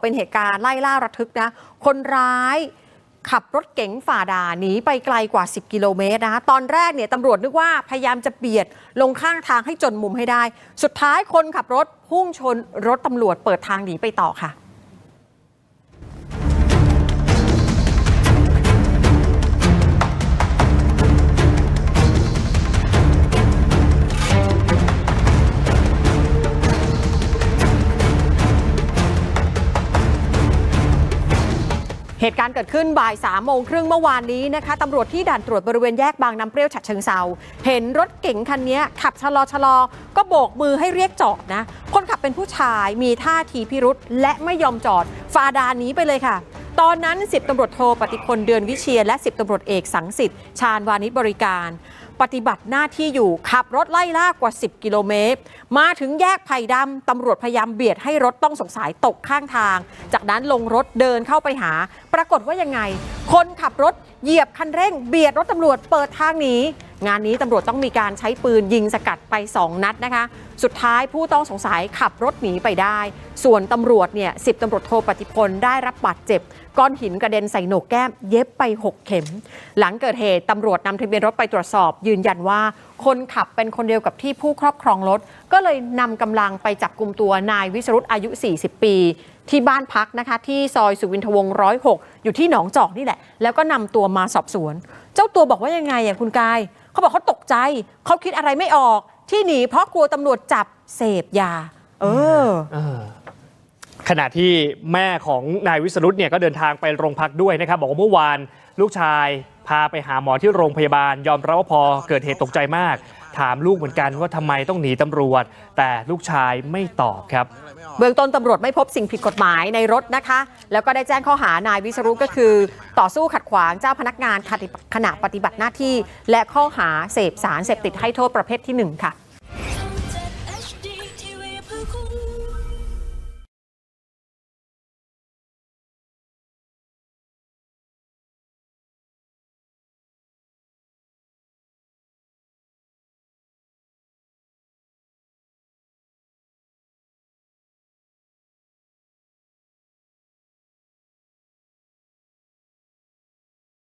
เป็นเหตุการณ์ไล่ล่าระทึกนะ คนร้ายขับรถเก๋งฝ่าด่านหนีไปไกลกว่า 10 กิโลเมตรนะคะตอนแรกเนี่ยตำรวจนึกว่าพยายามจะเบียดลงข้างทางให้จนมุมให้ได้ สุดท้ายคนขับรถพุ่งชนรถตำรวจเปิดทางหนีไปต่อค่ะ เหตุการณ์เกิดขึ้นบ่ายสามโมงครึ่งเมื่อวานนี้นะคะตำรวจที่ด่านตรวจบริเวณแยกบางน้ำเปรี้ยวฉะเชิงเซาเห็นรถเก๋งคันนี้ขับชะลอชะลอ ก็โบกมือให้เรียกจอดนะ คนขับเป็นผู้ชายมีท่าทีพิรุษและไม่ยอมจอดฟาดานนี้ไปเลยค่ะ ตอนนั้น 10ตำรวจโทปฏิพลเดือนวิเชียรและ 10ตำรวจเอกสังสิทธิ์ชาญวานิชบริการ ปฏิบัติหน้าที่อยู่ขับรถไล่ล่ากว่า 10 กิโลเมตร มาถึงแยกไผ่ดำตำรวจพยายามเบียดให้รถต้องสงสัยตกข้างทาง จากนั้นลงรถเดินเข้าไปหา ปรากฏว่ายังไง คนขับรถเหยียบคันเร่ง เบียดรถตำรวจเปิดทางหนี งานนี้ตำรวจต้องมีการใช้ปืนยิงสกัดไป 2 นัดนะคะ สุดท้ายผู้ต้องสงสัยขับรถหนีไปได้ ส่วนตำรวจเนี่ยสิบตำรวจโทปฏิพลได้รับบาดเจ็บ ก้อนหินกระเด็นใส่โหนกแก้มเย็บไป 6 เข็ม หลังเกิดเหตุตำรวจนำทะเบียนรถไปตรวจสอบ ยืนยันว่า คนขับเป็นคนเดียวกับที่ผู้ครอบครองรถ ก็เลยนำกำลังไปจับกลุ่มตัวนายวิสรุตอายุ 40 ปีที่บ้านพักนะคะ ที่ซอยสุวินทวงศ์106อยู่ที่หนองจอกนี่แหละ แล้วก็นำตัวมาสอบสวน เจ้าตัวบอกว่ายังไงอะคุณกาย เขาบอกเขาตกใจ เขาคิดอะไรไม่ออก ที่หนีเพราะกลัวตำรวจจับเสพยา เออ เออขณะที่แม่ของนายวิสรุตเนี่ยก็เดินทางไปโรงพักด้วยนะครับ บอกว่าเมื่อวานลูกชายพาไปหาหมอที่โรงพยาบาล ยอมรับว่าพอเกิดเหตุตกใจมาก ถามลูกเหมือนกันว่าทำไมต้องหนีตำรวจ แต่ลูกชายไม่ตอบครับ เบื้องต้นตำรวจไม่พบสิ่งผิดกฎหมายในรถนะคะ แล้วก็ได้แจ้งข้อหานายวิชรุก็คือ ต่อสู้ขัดขวางเจ้าพนักงานขณะปฏิบัติหน้าที่ และข้อหาเสพสารเสพติดให้โทษประเภทที่หนึ่งค่ะ